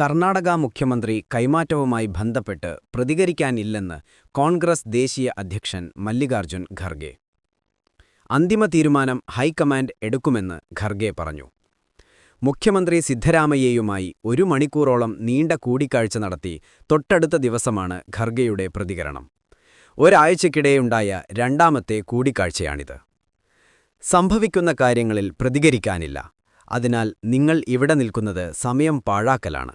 കർണാടക മുഖ്യമന്ത്രി കൈമാറ്റവുമായി ബന്ധപ്പെട്ട് പ്രതികരിക്കാനില്ലെന്ന് കോൺഗ്രസ് ദേശീയ അധ്യക്ഷൻ മല്ലികാർജുൻ ഖർഗെ. അന്തിമ തീരുമാനം ഹൈക്കമാൻഡ് എടുക്കുമെന്ന് ഖർഗെ പറഞ്ഞു. മുഖ്യമന്ത്രി സിദ്ധരാമയ്യയുമായി ഒരു മണിക്കൂറോളം നീണ്ട കൂടിക്കാഴ്ച നടത്തി തൊട്ടടുത്ത ദിവസമാണ് ഖർഗെയുടെ പ്രതികരണം. ഒരാഴ്ചയ്ക്കിടെയുണ്ടായ രണ്ടാമത്തെ കൂടിക്കാഴ്ചയാണിത്. സംഭവിക്കുന്ന കാര്യങ്ങളിൽ പ്രതികരിക്കാനില്ല. അതിനാൽ നിങ്ങൾ ഇവിടെ നിൽക്കുന്നത് സമയം പാഴാക്കലാണ്.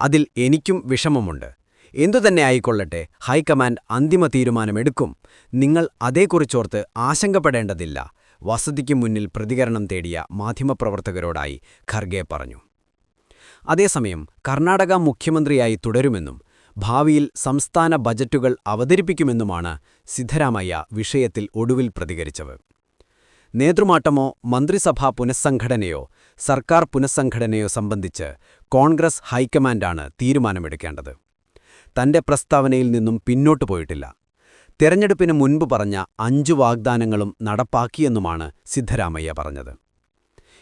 അതിൽ എനിക്കും വിഷമമുണ്ട്. എന്തുതന്നെ ആയിക്കൊള്ളട്ടെ ഹൈക്കമാൻഡ് അന്തിമ തീരുമാനമെടുക്കും. നിങ്ങൾ അതേക്കുറിച്ചോർത്ത് ആശങ്കപ്പെടേണ്ടതില്ല. വസതിക്ക് മുന്നിൽ പ്രതികരണം തേടിയ മാധ്യമപ്രവർത്തകരോടായി ഖർഗെ പറഞ്ഞു. അതേസമയം കർണാടക മുഖ്യമന്ത്രിയായി തുടരുമെന്നും ഭാവിയിൽ സംസ്ഥാന ബജറ്റുകൾ അവതരിപ്പിക്കുമെന്നുമാണ് സിദ്ധരാമയ്യ വിഷയത്തിൽ ഒടുവിൽ പ്രതികരിച്ചത്. നേതൃമാറ്റമോ മന്ത്രിസഭാ പുനഃസംഘടനയോ സർക്കാർ പുനഃസംഘടനയോ സംബന്ധിച്ച് കോൺഗ്രസ് ഹൈക്കമാൻഡാണ് തീരുമാനമെടുക്കേണ്ടത്. തന്റെ പ്രസ്താവനയിൽ നിന്നും പിന്നോട്ടു പോയിട്ടില്ല. തെരഞ്ഞെടുപ്പിന് മുൻപ് പറഞ്ഞ അഞ്ചു വാഗ്ദാനങ്ങളും നടപ്പാക്കിയെന്നുമാണ് സിദ്ധരാമയ്യ പറഞ്ഞത്.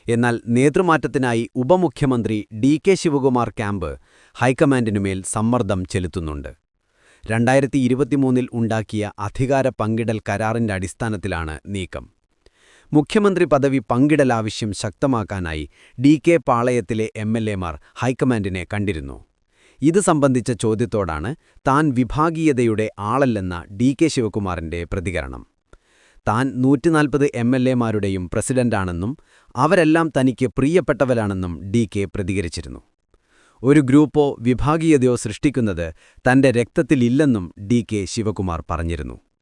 എന്നാൽ നേതൃമാറ്റത്തിനായി ഉപമുഖ്യമന്ത്രി ഡി കെ ശിവകുമാർ ക്യാമ്പ് ഹൈക്കമാൻഡിനുമേൽ സമ്മർദ്ദം ചെലുത്തുന്നുണ്ട്. രണ്ടായിരത്തി ഇരുപത്തിമൂന്നിൽ ഉണ്ടാക്കിയ അധികാര പങ്കിടൽ കരാറിന്റെ അടിസ്ഥാനത്തിലാണ് നീക്കം. മുഖ്യമന്ത്രി പദവി പങ്കിടൽ ആവശ്യം ശക്തമാക്കാനായി ഡി കെ പാളയത്തിലെ എം എൽ എമാർ ഹൈക്കമാൻഡിനെ കണ്ടിരുന്നു. ഇത് സംബന്ധിച്ച ചോദ്യത്തോടാണ് താൻ വിഭാഗീയതയുടെ ആളല്ലെന്ന ഡി കെ ശിവകുമാറിന്റെ പ്രതികരണം. താൻ നൂറ്റിനാൽപ്പത് എം എൽ പ്രസിഡന്റാണെന്നും അവരെല്ലാം തനിക്ക് പ്രിയപ്പെട്ടവരാണെന്നും ഡി കെ പ്രതികരിച്ചിരുന്നു. ഒരു ഗ്രൂപ്പോ വിഭാഗീയതയോ സൃഷ്ടിക്കുന്നത് തന്റെ രക്തത്തിലില്ലെന്നും ഡി കെ ശിവകുമാർ പറഞ്ഞിരുന്നു.